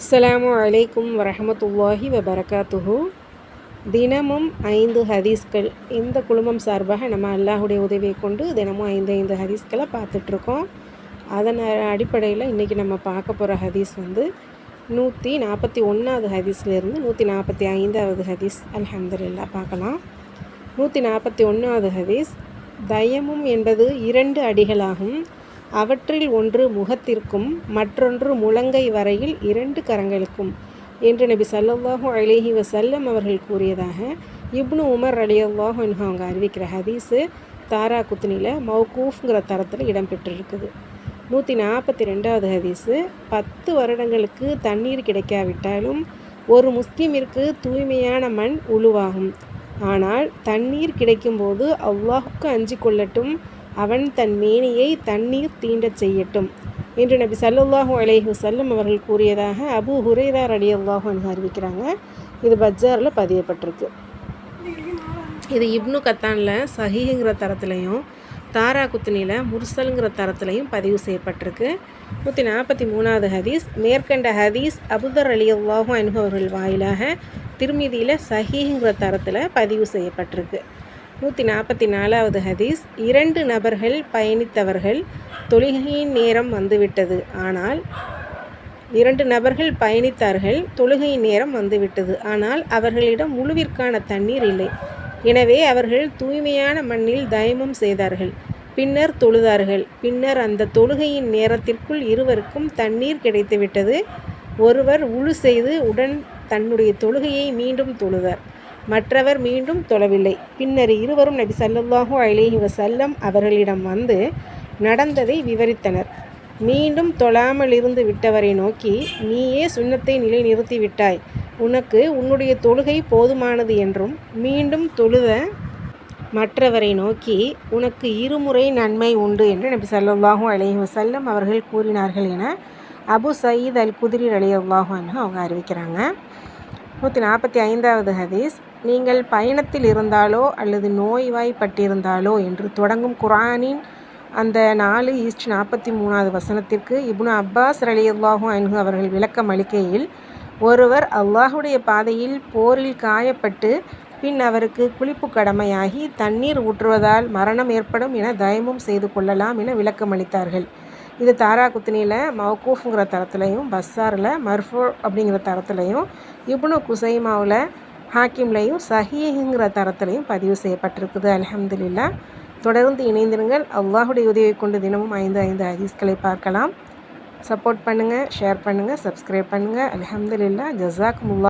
அஸ்லாம் வலைக்கும் வரமத்துல்லாஹி வபரகாத்துஹு. தினமும் ஐந்து ஹதீஸ்கள் இந்த குழுமம் சார்பாக நம்ம அல்லாஹுடைய உதவியை கொண்டு தினமும் ஐந்து ஐந்து ஹதீஸ்களை பார்த்துட்ருக்கோம். அதன் அடிப்படையில் இன்றைக்கி நம்ம பார்க்க போகிற ஹதீஸ் வந்து நூற்றி நாற்பத்தி ஒன்றாவது ஹதீஸ்லேருந்து நூற்றி நாற்பத்தி ஐந்தாவது ஹதீஸ். அலமதுல்லா பார்க்கலாம். நூற்றி நாற்பத்தி ஒன்றாவது ஹதீஸ் தயமும் என்பது இரண்டு அடிகளாகும். அவற்றில் ஒன்று முகத்திற்கும் மற்றொன்று முழங்கை வரையில் இரண்டு கரங்களுக்கும் என்று நபி சல்லாஹூ அலிஹி வசல்லம் அவர்கள் கூறியதாக இப்னு உமர் அலி அல்லாஹு அவங்க அறிவிக்கிற ஹதீஸு தாரா குத்னியில் மௌகூஃப்ங்கிற தரத்தில் இடம்பெற்றிருக்குது. நூற்றி நாற்பத்தி ரெண்டாவது ஹதீஸு பத்து வருடங்களுக்கு தண்ணீர் கிடைக்காவிட்டாலும் ஒரு முஸ்லீமிற்கு தூய்மையான மண் உழுவாகும். ஆனால் தண்ணீர் கிடைக்கும்போது அவ்வாஹுக்கு அஞ்சு கொள்ளட்டும் அவன் தன் மேனியை தண்ணீர் தீண்டச் செய்யட்டும் என்று நபி சல்லுல்லாஹூ அலேஹு செல்லம் அவர்கள் கூறியதாக அபு ஹுரேதார் அலி அல்லாஹு அறிவிக்கிறாங்க. இது பஜாரில் பதியப்பட்டிருக்கு. இது இப்னு கத்தானில் சஹிங்கிற தரத்துலையும் தாரா குத்தினியில் முர்சலுங்கிற தரத்துலையும் பதிவு செய்யப்பட்டிருக்கு. நூற்றி நாற்பத்தி மூணாவது ஹதீஸ் மேற்கண்ட ஹதீஸ் அபுதர் அலி அல்லாஹூ அனுபவர்கள் வாயிலாக திருமதியில் சஹிங்கிற தரத்தில் பதிவு செய்யப்பட்டிருக்கு. நூற்றி நாற்பத்தி நாலாவது ஹதீஸ் இரண்டு நபர்கள் பயணித்தவர்கள் தொழுகையின் நேரம் வந்துவிட்டது. ஆனால் இரண்டு நபர்கள் பயணித்தார்கள் தொழுகையின் நேரம் வந்துவிட்டது. ஆனால் அவர்களிடம் முழுவிற்கான தண்ணீர் இல்லை. எனவே அவர்கள் தூய்மையான மண்ணில் தயமம் செய்தார்கள். பின்னர் தொழுதார்கள். பின்னர் அந்த தொழுகையின் நேரத்திற்குள் இருவருக்கும் தண்ணீர் கிடைத்துவிட்டது. ஒருவர் உழு செய்து உடன் தன்னுடைய தொழுகையை மீண்டும் தொழுதார். மற்றவர் மீண்டும் தொழவில்லை. பின்னர் இருவரும் நபி சல்லாஹூ அலேஹி வசல்லம் அவர்களிடம் வந்து நடந்ததை விவரித்தனர். மீண்டும் தொழாமல் இருந்து விட்டவரை நோக்கி நீயே சுண்ணத்தை நிலைநிறுத்தி விட்டாய். உனக்கு உன்னுடைய தொழுகை போதுமானது என்றும் மீண்டும் தொழுத மற்றவரை நோக்கி உனக்கு இருமுறை நன்மை உண்டு என்று நபி சல்லாஹூ அலேஹி வசல்லம் அவர்கள் கூறினார்கள் என அபு சயீத் அல் குதிரி அலி அல்லாஹூ அவங்க அறிவிக்கிறாங்க. நூற்றி நாற்பத்தி ஐந்தாவது ஹதீஸ் நீங்கள் பயணத்தில் இருந்தாலோ அல்லது நோய்வாய்ப்பட்டிருந்தாலோ என்று தொடங்கும் குரானின் அந்த நாலு ஈஸ்ட் நாற்பத்தி மூணாவது வசனத்திற்கு இப்னு அப்பாஸ் அலி அல்லாஹூ அன்ஹு அவர்கள் விளக்கம் அளிக்கையில் ஒருவர் அல்லாஹுடைய பாதையில் போரில் காயப்பட்டு பின் அவருக்கு குளிப்பு கடமையாகி தண்ணீர் ஊற்றுவதால் மரணம் ஏற்படும் என தயமும் செய்து கொள்ளலாம் என விளக்கம் அளித்தார்கள். இது தாரா குத்தினியில் மவுக்கூஃபுங்கிற தரத்துலையும் பஸ்ஸாரில் மர்ஃபோ அப்படிங்கிற தரத்துலையும் இப்னு குசைமாவில் ஹாக்கிம்லையும் சஹீஹுங்கிற தரத்துலையும் பதிவு செய்யப்பட்டிருக்குது. அலமதுல்லா தொடர்ந்து இணைந்திருங்கள். அல்லாஹுடைய உதவியை கொண்டு தினமும் ஐந்து ஐந்து ஹதீஸ்களை பார்க்கலாம். சப்போர்ட் பண்ணுங்கள் ஷேர் பண்ணுங்கள் சப்ஸ்கிரைப் பண்ணுங்கள் அலமதுல்லா ஜசாக் முல்லா